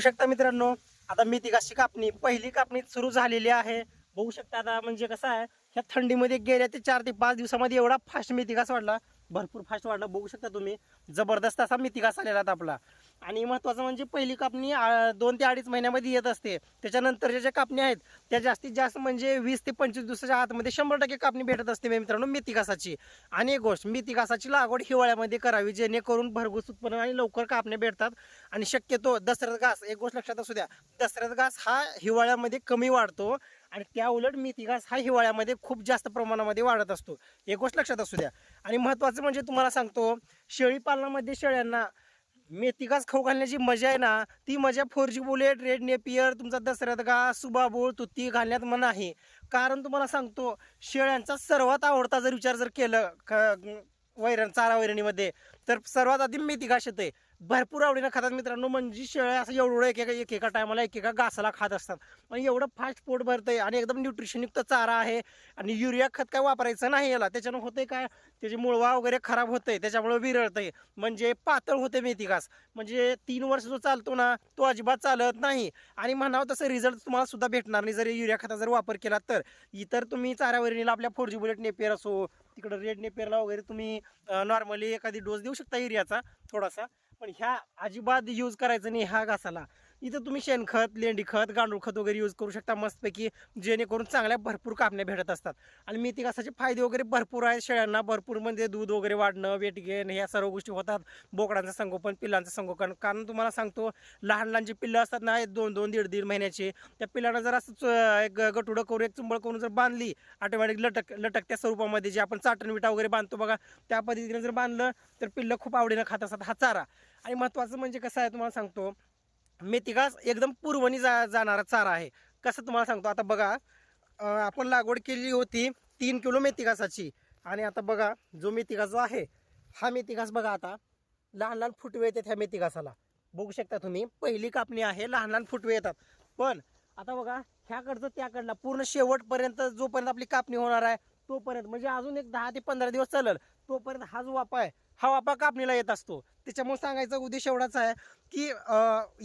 बघू शकता मित्रांनो? आता मेथी कापणी पहिली कापणी सुरू झालेली आहे. बघू शकता आता म्हणजे कसं आहे ह्या थंडीमध्ये गेल्या ते चार ते पाच दिवसामध्ये एवढा फास्ट मेथी घास वाढला. भरपूर फास्ट वाढला. बघू शकता तुम्ही जबरदस्त असा मेथी घास आलेला आपला. आणि महत्त्वाचं म्हणजे पहिली कापणी दोन ते अडीच महिन्यामध्ये येत असते. त्याच्यानंतरच्या ज्या कापणी आहेत त्या जास्तीत जास्त म्हणजे वीस ते पंचवीस दिवसाच्या आतमध्ये शंभर टक्के कापणी भेटत असते मित्रांनो मेथी घासाची आणि एक गोष्ट मेथी घासाची लागवड हिवाळ्यामध्ये करावी जेणेकरून भरघोस उत्पन्न आणि लवकर कापण्या भेटतात. आणि शक्यतो दसऱ्यात घास एक गोष्ट लक्षात असू द्या दसऱ्यात घास हा हिवाळ्यामध्ये कमी वाढतो. आणि त्या उलट मेथी घास हा हिवाळ्यामध्ये खूप जास्त प्रमाणामध्ये वाढत असतो. एक गोष्ट लक्षात असू द्या. आणि महत्त्वाचं म्हणजे तुम्हाला सांगतो शेळी पालनामध्ये शेळ्यांना मेथी घास खाऊ घालण्याची मजा आहे ना ती मजा four G bullet red napier तुमचा दसऱ्यात घास सुबाबूळ तुती घालण्यात मन आहे. कारण तुम्हाला सांगतो शेळ्यांचा सर्वात आवडता जर विचार जर केलं क- वैरण चारा वैरणीमध्ये तर सर्वात आधी मेथी घास येते भरपूर आवडीनं खातात मित्रांनो. म्हणजे शेळ्या असं एवढं एकेका एकेका टायमाला एकेका घासाला खात असतात. आणि एवढं फास्ट पोट भरतंय आणि एकदम न्यूट्रिशनयुक्त चारा आहे. आणि युरिया खत काय वापरायचं नाही याला. त्याच्यानं होतंय काय? त्याची मुळवा वगैरे खराब होतंय. त्याच्यामुळे विरळतंय. म्हणजे पातळ होते मेथी घास. म्हणजे तीन वर्ष जो चालतो ना तो अजिबात चालत नाही. आणि म्हणावं तसं रिझल्ट तुम्हाला सुद्धा भेटणार नाही. जर युरिया खता जर वापर केला तर. इतर तुम्ही चाऱ्यावरील आपल्या फोर जी बुलेट नेपियर असो तिकडं रेड नेपियरला वगैरे तुम्ही नॉर्मली एखादी डोस देऊ शकता युरियाचा थोडासा. पण ह्या अजिबात यूज करायचं नाही ह्या घासाला. इथं तुम्ही शेणखत लेंडी खत गांडूळ खत वगैरे यूज करू शकता मस्तपैकी जेणेकरून चांगल्या भरपूर कापण्या भेटत असतात. आणि मेथी घासाचे फायदे वगैरे भरपूर आहेत. शेळ्यांना भरपूर म्हणजे दूध वगैरे वाढणं वेट गेन ह्या सर्व गोष्टी होतात. बोकडांचं संगोपन पिल्लांचं संगोपन. कारण तुम्हाला सांगतो लहान लहान जे पिल्लं असतात ना एक दोन दोन दीड दीड महिन्याचे त्या पिल्लांना जर असं एक गटुडं करून एक चुंबळ करून जर बांधली ऑटोमॅटिक लटक लटकत्या स्वरूपामध्ये जे आपण चाटण विटा वगैरे बांधतो बघा त्या पद्धतीने जर बांधलं तर पिल्लं खूप आवडीनं खात असतात. हा चारा. आणि महत्त्वाचं म्हणजे कसं आहे तुम्हाला सांगतो मेथी घास एकदम पूर्वनी जा जाणारा चारा आहे. कसं तुम्हाला सांगतो आता बघा आपण लागवड केली होती तीन किलो मेथी घासाची आणि आता बघा जो मेथी घास जो आहे हा मेथी घास बघा आता लहान लहान फुटवे येतात ह्या मेथी घासाला बघू शकता तुम्ही पहिली कापणी आहे लहान लहान फुटवे येतात. पण आता बघा ह्याकडचं त्याकडला पूर्ण शेवटपर्यंत जोपर्यंत आपली कापणी होणार आहे तोपर्यंत म्हणजे अजून एक दहा ते पंधरा दिवस चालेल तोपर्यंत हा जो वापा आहे. हा वापा कापणीला येत असतो. त्याच्यामुळे सांगायचा उद्देश एवढाच आहे की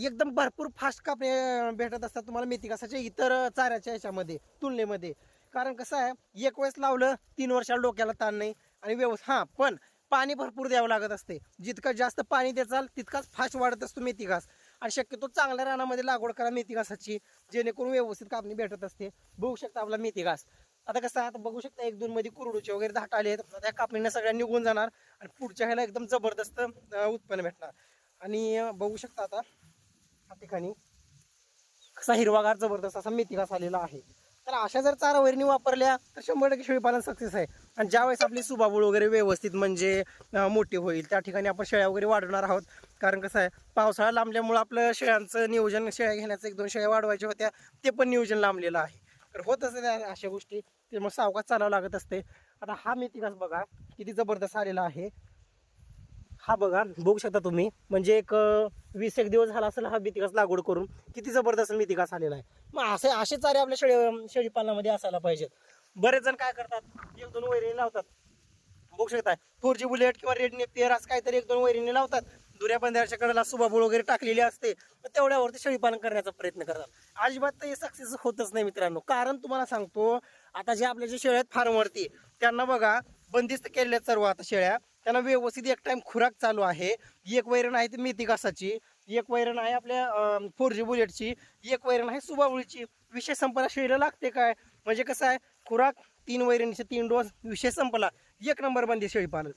एकदम भरपूर फास्ट कापणी भेटत असतात तुम्हाला मेथी घासाच्या इतर चाऱ्याच्या ह्याच्यामध्ये तुलनेमध्ये. कारण कसं आहे एक वेळेस लावलं तीन वर्षाला डोक्याला ताण नाही आणि व्यवस्थित हां पण पाणी भरपूर द्यावं लागत असते. जितकं जास्त पाणी देचाल तितकाच फास्ट वाढत असतो मेथी घास. आणि शक्यतो चांगल्या रानामध्ये लागवड करा मेथी घासाची जेणेकरून व्यवस्थित कापणी भेटत असते. बघू शकता आपला मेथी घास. आता कसं आहे, आता बघू शकता एक दोन मध्ये कुरडूचे वगैरे धाट आले आहेत. त्या कापणीनं सगळ्या निघून जाणार आणि पुढच्या ह्याला एकदम जबरदस्त उत्पन्न भेटणार. आणि बघू शकता आता या ठिकाणी कसा हिरवागार जबरदस्त असा मेथी घास आलेला आहे. तर अशा जर चारा वैरणी वापरल्या तर शंभर टक्के शेळीपालन सक्सेस आहे. आणि ज्यावेळेस आपली सुबाबूळ वगैरे व्यवस्थित म्हणजे मोठी होईल त्या ठिकाणी आपण शेळ्या वगैरे वाढवणार आहोत. कारण कसं आहे पावसाळा लांबल्यामुळं आपलं शेळ्यांचं नियोजन शेळ्या घेण्याचं एक दोन शेळ्या वाढवायच्या होत्या ते पण नियोजन लांबलेलं आहे. तर होत असेल त्या अशा गोष्टी. ते मग सावकाश चालावं लागत असते. आता हा मेथी घास बघा किती जबरदस्त आलेला आहे. हा बघा बघू शकता तुम्ही. म्हणजे एक वीस एक दिवस झाला असेल हा मेथी घास लागवड करून. किती जबरदस्त मेथी घास आलेला आहे. मग असे असे चारे आपल्या शेळी शेळीपालनामध्ये असायला पाहिजेत. बरेच जण काय करतात? एक दोन वैरिणी लावतात. बघू शकता फोर जी बुलेट किंवा रेड पेअर असं काहीतरी एक दोन वैरिणी लावतात. दुऱ्या बंधाऱ्याच्या कडेला सुबाबूळ वगैरे टाकलेली असते. मग तेवढ्यावरती शेळीपालन करण्याचा प्रयत्न करतात. अजिबात ते सक्सेस होतच नाही मित्रांनो. कारण तुम्हाला सांगतो आता जे आपल्या जे शेळ्या आहेत फार्मवरती त्यांना बघा बंदिस्त केलेल्या सर्व आता शेळ्या. त्यांना व्यवस्थित एक टाइम खुराक चालू आहे. एक वैरण आहे ती मेथी घासाची एक वैरण आहे आपल्या फोर जी बुलेटची एक वैरण आहे सुबावळीची विशेष संपला. शेळीला लागते काय? म्हणजे कसं आहे? खुराक तीन वैरणीचे तीन डोस विशेष संपला. एक नंबर बंदी शेळीपालन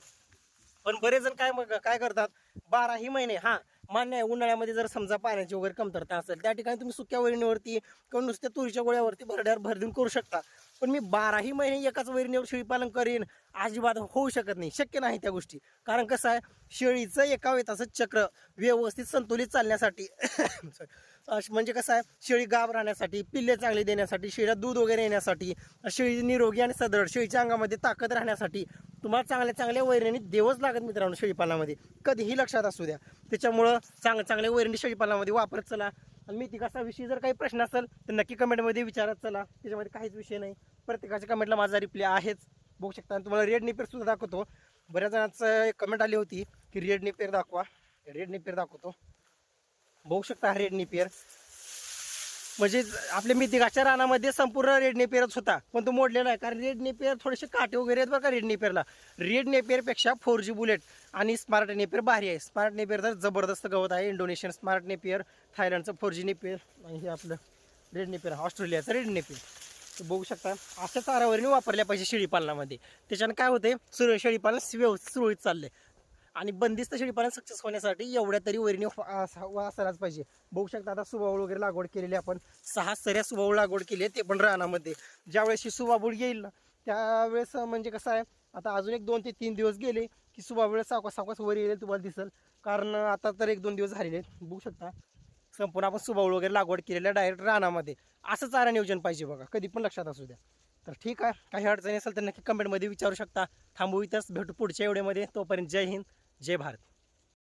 पण बरेच जण काय मग काय करतात? बाराही महिने हा मान्य आहे उन्हाळ्यामध्ये जर समजा पाण्याची वगैरे कमतरता असेल त्या ठिकाणी तुम्ही सुक्या वैरणीवरती किंवा नुसत्या तुरीच्या गोळ्यावरती भरड्यावर भरदून करू शकता. पण मी बाराही महिने एकाच वैरणीवर शेळीपालन करीन अजिबात होऊ शकत नाही. शक्य नाही त्या गोष्टी. कारण कसं आहे शेळीचं एका वेताचं चक्र व्यवस्थित संतुलित चालण्यासाठी म्हणजे कसं आहे शेळी गाब राहण्यासाठी पिल्ले चांगले देण्यासाठी शेळीला दूध वगैरे येण्यासाठी शेळी निरोगी आणि सदृढ शेळीच्या अंगामध्ये ताकद राहण्यासाठी तुम्हाला चांगल्या चांगल्या वैरणी देवच लागत मित्रांनो शेळीपालनामध्ये. कधीही लक्षात असू द्या. त्याच्यामुळं चांग चांगल्या वैरणी शेळीपालनामध्ये वापरत चला. आणि मेथी कसाविषयी जर काही प्रश्न असेल तर नक्की कमेंटमध्ये विचारत चला त्याच्यामध्ये काहीच विषय नाही. प्रत्येकाच्या कमेंटला माझा रिप्लाय आहेच. बघू शकता आणि तुम्हाला रेड निपेर सुद्धा दाखवतो. बऱ्याच जणांचं एक कमेंट आली होती की रेड निपेर दाखवा. रेड निपेर दाखवतो. बघू शकता रेड निपेर म्हणजे आपल्या मिथिकाच्या रानामध्ये संपूर्ण रेड नेपेरच होता. पण तो मोडलेला आहे कारण रेड नेपियर थोडेसे काटे वगैरे आहेत बरं का रेड नेपेरला रेड नेपियरपेक्षा फोर जी बुलेट आणि स्मार्ट नेपेर भारी आहे. स्मार्ट नेपियर तर जबरदस्त गवत आहे. इंडोनेशियन स्मार्ट नेपियर थायलंडचं फोर जी नेपियर आणि हे आपलं रेड नेपेर ऑस्ट्रेलियाचं रेड नेपेर बघू शकता अशा चारावरीने वापरल्या पाहिजे शेळीपालनामध्ये. त्याच्यानं काय होते सुरळ शेळीपालन व्यवस्थित सुरळीत चालले आणि बंदिस्त शेळीपालन सक्सेस होण्यासाठी एवढ्या तरी वरीने असायलाच पाहिजे. बघू शकता आता सुबावळ वगैरे लागवड केलेली आपण. सहा सऱ्या सुबावळ लागवड केली आहे ते पण रानामध्ये. ज्यावेळेस ही सुबाबूळ येईल ना त्यावेळेस म्हणजे कसं आहे आता अजून एक दोन ते तीन दिवस गेले की सुबाबूळ सावकास सावकास वर येईल तुम्हाला दिसेल. कारण आता तर एक दोन दिवस झालेले आहेत. बघू शकता संपूर्ण आपण सुबावळ वगैरे लागवड केलेल्या डायरेक्ट रानामध्ये. असं चारा नियोजन पाहिजे बघा कधी पण लक्षात असू द्या. तर ठीक आहे. काही अडचणी असेल तर नक्की कमेंटमध्ये विचारू शकता. थांबू इथंच. भेटू पुढच्या एवढ्यामध्ये. तोपर्यंत जय हिंद जय भारत.